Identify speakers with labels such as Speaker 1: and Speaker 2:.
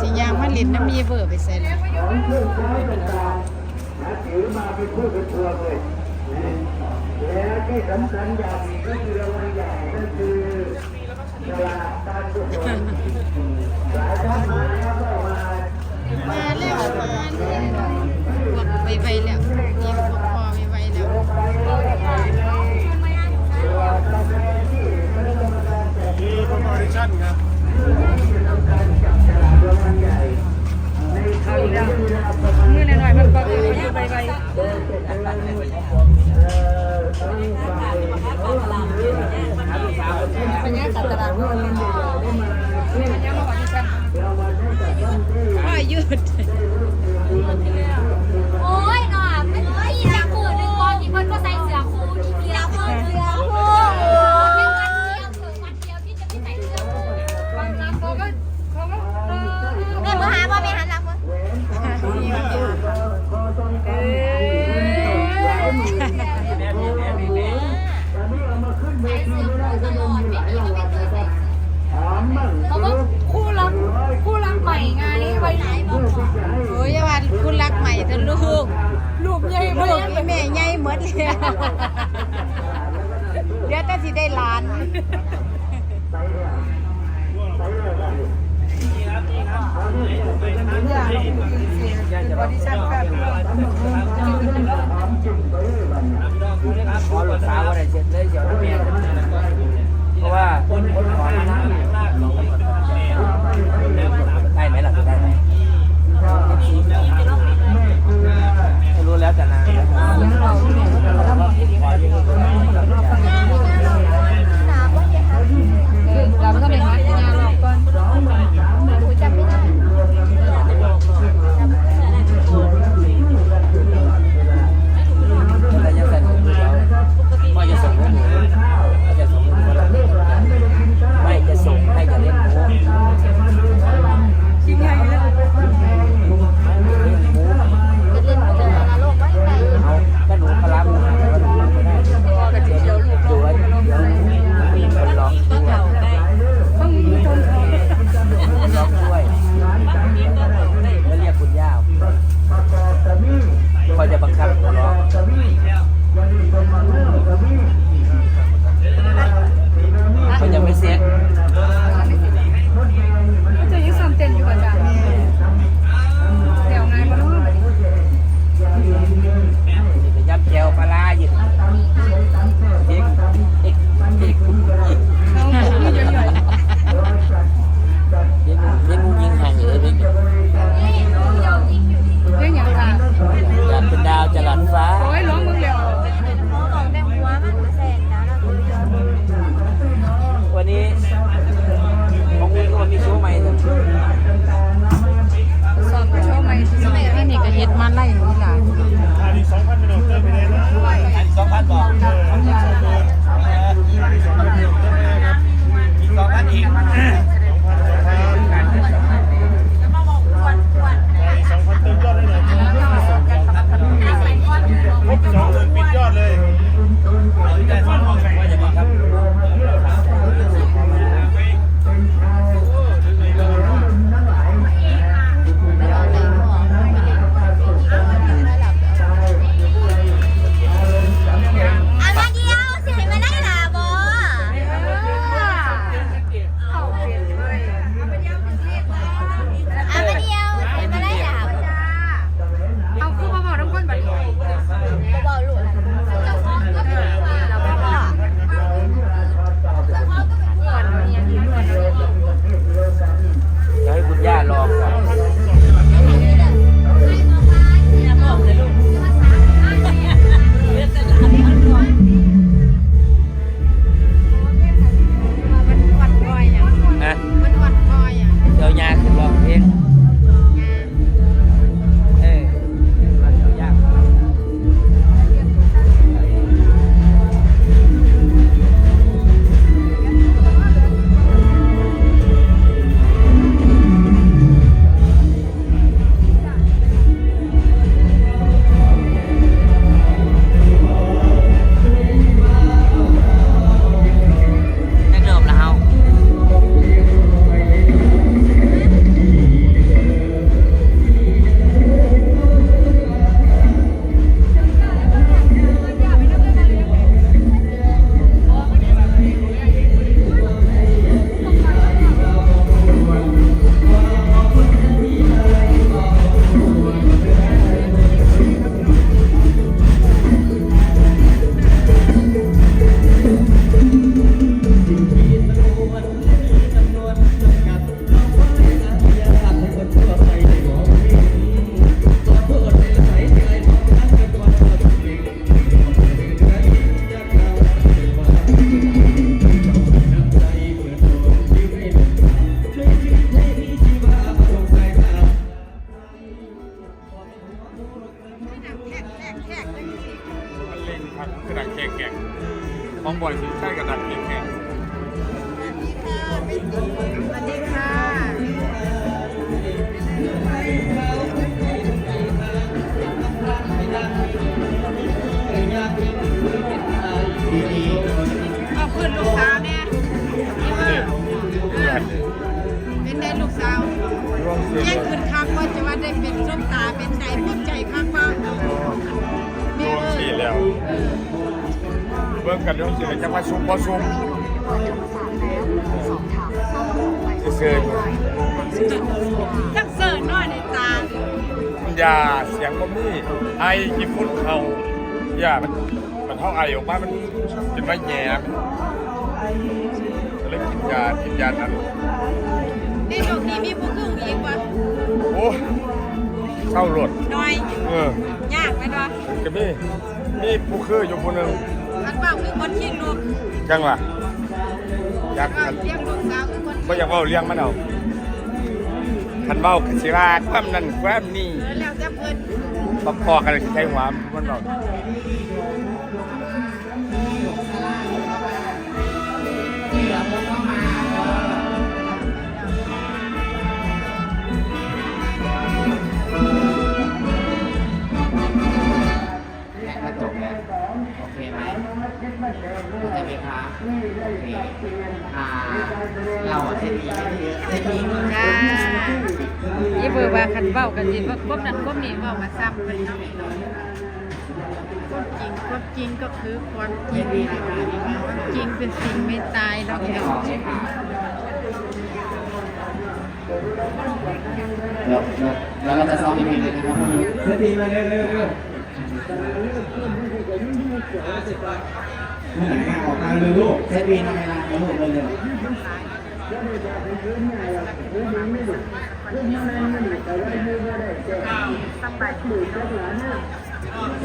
Speaker 1: สียางมาลินน้ำมีเบอร์ไป
Speaker 2: เซ็นขล้วที่สำคัญอย่างก็คือรางวัลใหญ่ก็คือ
Speaker 3: ชั่นครับ
Speaker 4: มือน่อยๆมันก็ยืดไปไอนที่
Speaker 1: ยืด
Speaker 5: เดี๋ยวแต่สิได้ล้าน ค
Speaker 4: รับคืดากแขก
Speaker 5: แข
Speaker 4: กของบอ
Speaker 1: ยสี
Speaker 4: ใช่
Speaker 6: กระดา
Speaker 4: กแขก
Speaker 2: แขกสวัสดีค่ะ
Speaker 7: งกันเรื่องสิจะมาซุ่มบ่ซุ่มเซ่อ
Speaker 2: จักเสิร์น้อยในตา
Speaker 7: ๆยาเสียงบ่มีไอกินฝุ่นเข้ายามันมันเท่าไอออกมามันเป็นไม้แหย่ก็เลยกินยากินยานั้น
Speaker 2: ในโลกนี้มีผู้ครึ่งอีกวะ
Speaker 7: โอ้เศร้าโลด
Speaker 2: น้อย
Speaker 7: เออยา
Speaker 2: กไหมวะ
Speaker 7: ก็มีมีผู้คืออยู่ผู้หนึ่ง
Speaker 2: มันว่าคือคนขี้ลูก
Speaker 7: จังว่าอยาก
Speaker 2: ว่า
Speaker 7: คัน
Speaker 2: เลี้ยงลูกสาวคือคน
Speaker 7: บ่อยากเว้าเลี้ยงมันเอาคันเว้าก็สิว่าความนั้นความนี้
Speaker 2: เออแล้วแต่เพิ่น
Speaker 7: พอๆกันเลยสิใช้หัวมันเว้า
Speaker 8: ถ้า อเคอ่าเราเส้นนี้ไม่ได้เยอะเส้นนี้
Speaker 2: จ้ายี่เบอร์ว่าคันเว้ากันสิว่าควบนั้นควบนี้เว้ามาซ้ำเพิ่นเนาะความจริงความจริงก็คือความจริงความจริงเป็นสิ่งไม่ตายดอก
Speaker 8: ไม่
Speaker 2: แก้
Speaker 8: อ
Speaker 2: ว
Speaker 8: อกเลยค่ะแล้วแล้วเราจะซ้อมอีกเพลงหนึงนะครับเส้นนี้มาเร็วเร็วเร็ว เมื่อไหร่ออกมาเร็วลูกเทปีนทำไมล่ะลูกเลยเร็ว
Speaker 2: สบาย